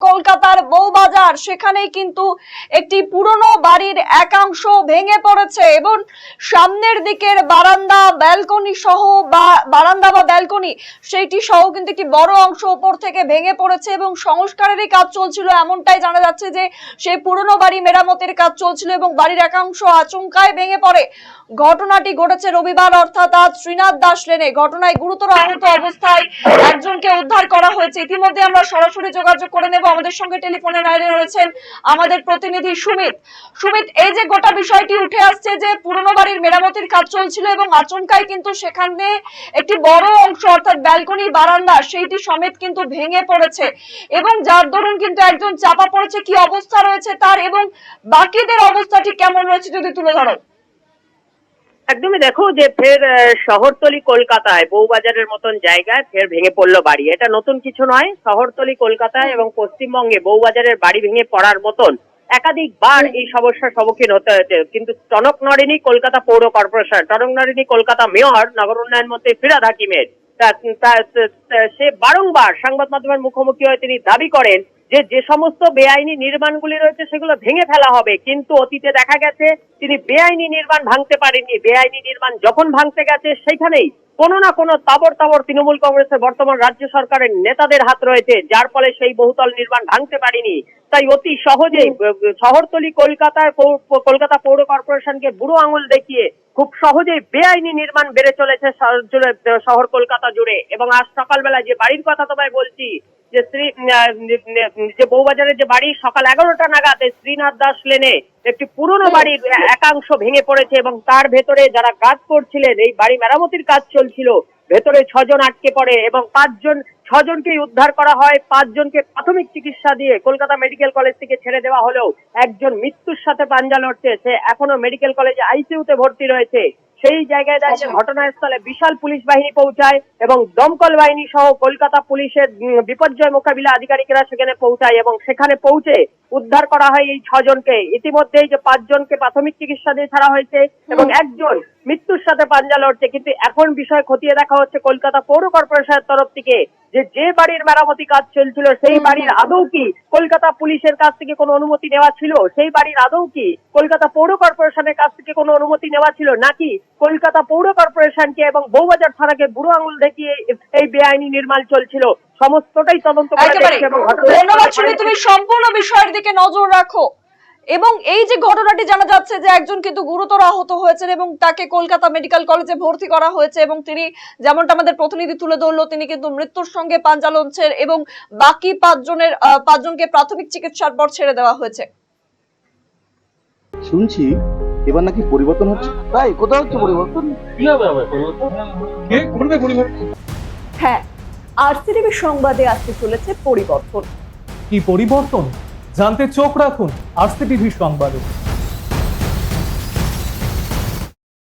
কলকাতার বউবাজার, সেখানেই কিন্তু একটি পুরনো বাড়ির একাংশ ভেঙে পড়েছে এবং সামনের দিকের বারান্দা, ব্যালকনি সহ বা, বারান্দা বা ব্যালকনি, সেইটি সহ কিন্তু একটি বড় অংশ উপর থেকে ভেঙে পড়েছে এবং সংস্কারেরই কাজ চলছিল এমনটাই জানা যাচ্ছে যে সেই পুরনো বাড়ি মেরামতের কাজ চলছিল এবং বাড়ির একাংশ আচমকায় ভেঙে পড়ে। ঘটনাটি ঘটেছে রবিবার, অর্থাৎ আজ শ্রীনাথ দাস লেনে। ঘটনায় গুরুতর আহত অবস্থায় একজনকে উদ্ধার করা হয়েছে। ইতিমধ্যে আমরা সরাসরি যোগাযোগ করে নেব। আমাদের সঙ্গে টেলিফোনে লাইনে রয়েছেন আমাদের প্রতিনিধি সুমিত। সুমিত, এই যে গোটা বিষয়টি উঠে আসছে যে পুরনো বাড়ির মেরামতির কাজ চলছিল এবং আচমকাই কিন্তু সেখানে একটি বড় অংশ, অর্থাৎ ব্যালকনি, বারান্দা, সেইটি সমেত কিন্তু ভেঙে পড়েছে এবং যার দরুন কিন্তু একজন চাপা পড়েছে। কি অবস্থা রয়েছে তার এবং বাকিদের অবস্থাটি কেমন রয়েছে যদি তুলে ধরো? একদমই দেখো যে ফের শহরতলি কলকাতায় বউবাজারের মতন জায়গায় ফের ভেঙে পড়ল বাড়ি। এটা নতুন কিছু নয় শহরতলি কলকাতায় এবং পশ্চিমবঙ্গে বউবাজারের বাড়ি ভেঙে পড়ার মতন একাধিকবার এই সমস্যার সম্মুখীন হতে হয়েছে। কিন্তু টনক নড়েনি কলকাতা পৌর কর্পোরেশন টনক নড়েনি কলকাতা মেয়র নগর উন্নয়ন মন্ত্রী ফিরাদ হাকিমের সে বারংবার সংবাদ মাধ্যমের মুখোমুখি হয়ে তিনি দাবি করেন যে যে সমস্ত বেআইনি নির্মাণগুলি রয়েছে সেগুলো ভেঙে ফেলা হবে। কিন্তু অতীতে দেখা গেছে তিনি বেআইনি নির্মাণ ভাঙতে পারেননি। বেআইনি নির্মাণ যখন ভাঙতে গেছে সেখানেই কোনো না কোনো তাবর তাবর তৃণমূল কংগ্রেসের বর্তমান রাজ্য সরকারের নেতাদের হাত রয়েছে যার ফলে সেই বহুতল নির্মাণ ভাঙতে পারেনি। তাই অতি সহজেই শহরতলি কলকাতায় কলকাতা পৌর কর্পোরেশনকে বুড়ো আঙুল দেখিয়ে খুব সহজেই বেআইনি নির্মাণ বেড়ে চলেছে শহর শহর কলকাতা জুড়ে। এবং আজ সকালবেলা যে বাড়ির কথা তোমায় বলছি যে শ্রী যে বউবাজারের যে বাড়ি সকাল এগারোটা নাগাদ এই শ্রীনাথ দাস লেনে একটি পুরনো বাড়ির একাংশ ভেঙে পড়েছে এবং তার ভেতরে যারা কাজ করছিলেন এই বাড়ি মেরামতির কাজ চলছিল। ভেতরে ছজন আটকে পড়ে এবং পাঁচজন ছজনকেই উদ্ধার করা হয়। পাঁচজনকে প্রাথমিক চিকিৎসা দিয়ে কলকাতা মেডিকেল কলেজ থেকে ছেড়ে দেওয়া হলেও একজন মৃত্যুর সাথে পাঞ্জা লড়ছে। সে এখনও মেডিকেল কলেজে আইসিইউতে ভর্তি রয়েছে। সেই জায়গায় দাঁড়িয়ে। ঘটনাস্থলে বিশাল পুলিশ বাহিনী পৌঁছায় এবং দমকল বাহিনী সহ কলকাতা পুলিশের বিপর্যয় মোকাবিলা আধিকারিকরা সেখানে পৌঁছায় এবং সেখানে পৌঁছে উদ্ধার করা হয় এই ছজনকে। ইতিমধ্যেই যে পাঁচজনকে প্রাথমিক চিকিৎসা দিয়ে ছাড়া হয়েছে এবং একজন মৃত্যুর সাথে পাঞ্জা লড়ছে। কিন্তু এখন বিষয় খতিয়ে দেখা হচ্ছে কলকাতা পৌর কর্পোরেশনের তরফ থেকে। যে যে বাড়ির মেরামতি কাজ চলছিল সেই বাড়ির আদৌ কি কলকাতা পুলিশের কাছ থেকে কোনো অনুমতি নেওয়া ছিল? সেই বাড়ির আদৌ কি কলকাতা পৌর কর্পোরেশনের কাছ থেকে কোনো অনুমতি নেওয়া ছিল? নাকি কলকাতা পৌর কর্পোরেশনকে এবং বউবাজার থানাকে বুড়ো আঙুল দেখিয়ে এই বেআইনি নির্মাণ চলছিল? সমস্তটাই তদন্ত করে ধন্যবাদ তুমি সম্পূর্ণ বিষয়ের দিকে নজর রাখো। এবং এই যে ঘটনাটি জানা যাচ্ছে যে একজন কিন্তু গুরুতর আহত হয়েছেন এবং তাকে কলকাতা মেডিকেল কলেজে ভর্তি করা হয়েছে এবং তিনি যেমনটা আমাদের প্রতিনিধি তুলে ধরলো তিনি কিন্তু মৃত্যুর সঙ্গে পাঞ্জা লড়ছেন এবং বাকি পাঁচজনের পাঁচজনকে প্রাথমিক চিকিৎসার পর ছেড়ে দেওয়া হয়েছে। শুনছি এবার নাকি পরিবর্তন হচ্ছে। তাই কোথাও হচ্ছে পরিবর্তন? কীভাবে হবে পরিবর্তন? কে? করবে পরিবর্তন? হ্যাঁ আরসিটিভি সংবাদে আসতে চলেছে পরিবর্তন। কি পরিবর্তন? জানতে চোখ রাখুন আরসিটিভি সংবাদে।